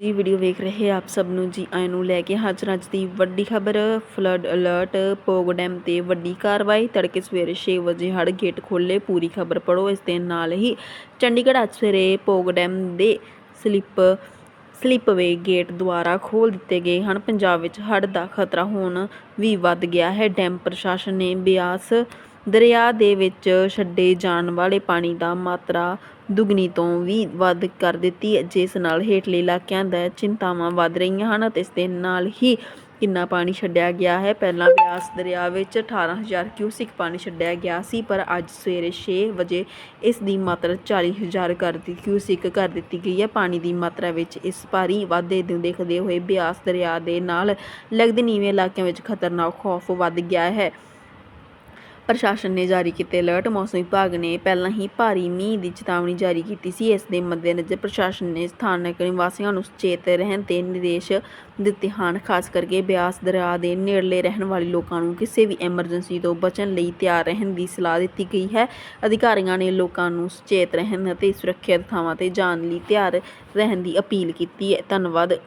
ਜੀ ਵੀਡੀਓ ਵੇਖ ਰਹੇ ਆਪ ਸਭ ਨੂੰ ਜੀ, ਆਇਆਂ ਨੂੰ ਲੈ ਕੇ ਹਾਜ਼ਰ ਅੱਜ ਦੀ ਵੱਡੀ ਖਬਰ ਫਲੱਡ ਅਲਰਟ ਪੋਗ ਡੈਮ ਤੇ ਵੱਡੀ ਕਾਰਵਾਈ, ਤੜਕੇ ਸਵੇਰੇ 6 ਵਜੇ ਹੜ ਗੇਟ ਖੋਲੇ ਪੂਰੀ ਖਬਰ ਪੜੋ ਇਸ ਦੇ ਨਾਲ ਹੀ ਚੰਡੀਗੜ੍ਹ ਅੱਜ ਸਵੇਰੇ ਪੋਗ ਡੈਮ ਦੇ ਸਲਿੱਪ ਸਲਿੱਪਵੇ ਗੇਟ ਦੁਆਰਾ ਖੋਲ ਦਿੱਤੇ ਗਏ ਹਨ। ਪੰਜਾਬ ਵਿੱਚ ਹੜ ਦਾ ਖਤਰਾ ਹੁਣ ਵੀ ਵੱਧ ਗਿਆ ਹੈ। ਡੈਮ ਪ੍ਰਸ਼ਾਸਨ ਨੇ ਬਿਆਸ ਦਰਿਆ ਦੇ ਵਿੱਚ ਛੱਡੇ ਜਾਣ ਵਾਲੇ ਪਾਣੀ ਦਾ ਮਾਤਰਾ ਦੁੱਗਣੀ ਤੋਂ ਵੀ ਵੱਧ ਕਰ ਦਿੱਤੀ ਜਿਸ ਨਾਲ ਹੇਠਲੇ ਇਲਾਕਿਆਂ ਦਾ ਚਿੰਤਾਵਾਂ ਵੱਧ ਰਹੀਆਂ ਹਨ ਅਤੇ ਇਸ ਦੇ ਨਾਲ ਹੀ ਕਿੰਨਾ ਪਾਣੀ ਛੱਡਿਆ ਗਿਆ ਹੈ। ਪਹਿਲਾਂ ਬਿਆਸ ਦਰਿਆ ਵਿੱਚ 18000 ਕਿਊਸਿਕ ਪਾਣੀ ਛੱਡਿਆ ਗਿਆ ਸੀ, ਪਰ ਅੱਜ ਸਵੇਰੇ 6 ਵਜੇ ਇਸ ਦੀ ਮਾਤਰਾ 40000 ਕਰ ਦਿੱਤੀ, ਕਿਊਸਿਕ ਕਰ ਦਿੱਤੀ ਗਈ ਹੈ। ਪਾਣੀ ਦੀ ਮਾਤਰਾ ਵਿੱਚ ਇਸ ਭਾਰੀ ਵਾਧੇ ਨੂੰ ਦੇਖਦੇ ਹੋਏ ਬਿਆਸ ਦਰਿਆ ਦੇ ਨਾਲ ਲੱਗਦੇ ਨੀਵੇਂ ਇਲਾਕਿਆਂ ਵਿੱਚ ਖਤਰਨਾਕ ਖੌਫ ਵੱਧ ਗਿਆ ਹੈ। ਪ੍ਰਸ਼ਾਸਨ ਨੇ ਜਾਰੀ ਕੀਤੇ ਅਲਰਟ। ਮੌਸਮ ਵਿਭਾਗ ਨੇ ਪਹਿਲਾਂ ਹੀ ਭਾਰੀ ਮੀਂਹ ਦੀ ਚੇਤਾਵਨੀ ਜਾਰੀ ਕੀਤੀ ਸੀ। ਇਸ ਦੇ ਮੱਦੇਨਜ਼ਰ ਪ੍ਰਸ਼ਾਸਨ ਨੇ ਸਥਾਨਕ ਨਿਵਾਸੀਆਂ ਨੂੰ ਸੁਚੇਤ ਰਹਿਣ ਦੇ ਨਿਰਦੇਸ਼ ਦਿੱਤੇ ਹਨ। ਖਾਸ ਕਰਕੇ ਬਿਆਸ ਦਰਿਆ ਦੇ ਨੇੜਲੇ ਰਹਿਣ ਵਾਲੇ ਲੋਕਾਂ ਨੂੰ ਕਿਸੇ ਵੀ ਐਮਰਜੈਂਸੀ ਤੋਂ ਬਚਣ ਲਈ ਤਿਆਰ ਰਹਿਣ ਦੀ ਸਲਾਹ ਦਿੱਤੀ ਗਈ ਹੈ। ਅਧਿਕਾਰੀਆਂ ਨੇ ਲੋਕਾਂ ਨੂੰ ਸੁਚੇਤ ਰਹਿਣ ਅਤੇ ਸੁਰੱਖਿਅਤ ਥਾਵਾਂ ਤੇ ਜਾਣ ਲਈ ਤਿਆਰ ਰਹਿਣ ਦੀ ਅਪੀਲ ਕੀਤੀ ਹੈ। ਧੰਨਵਾਦ।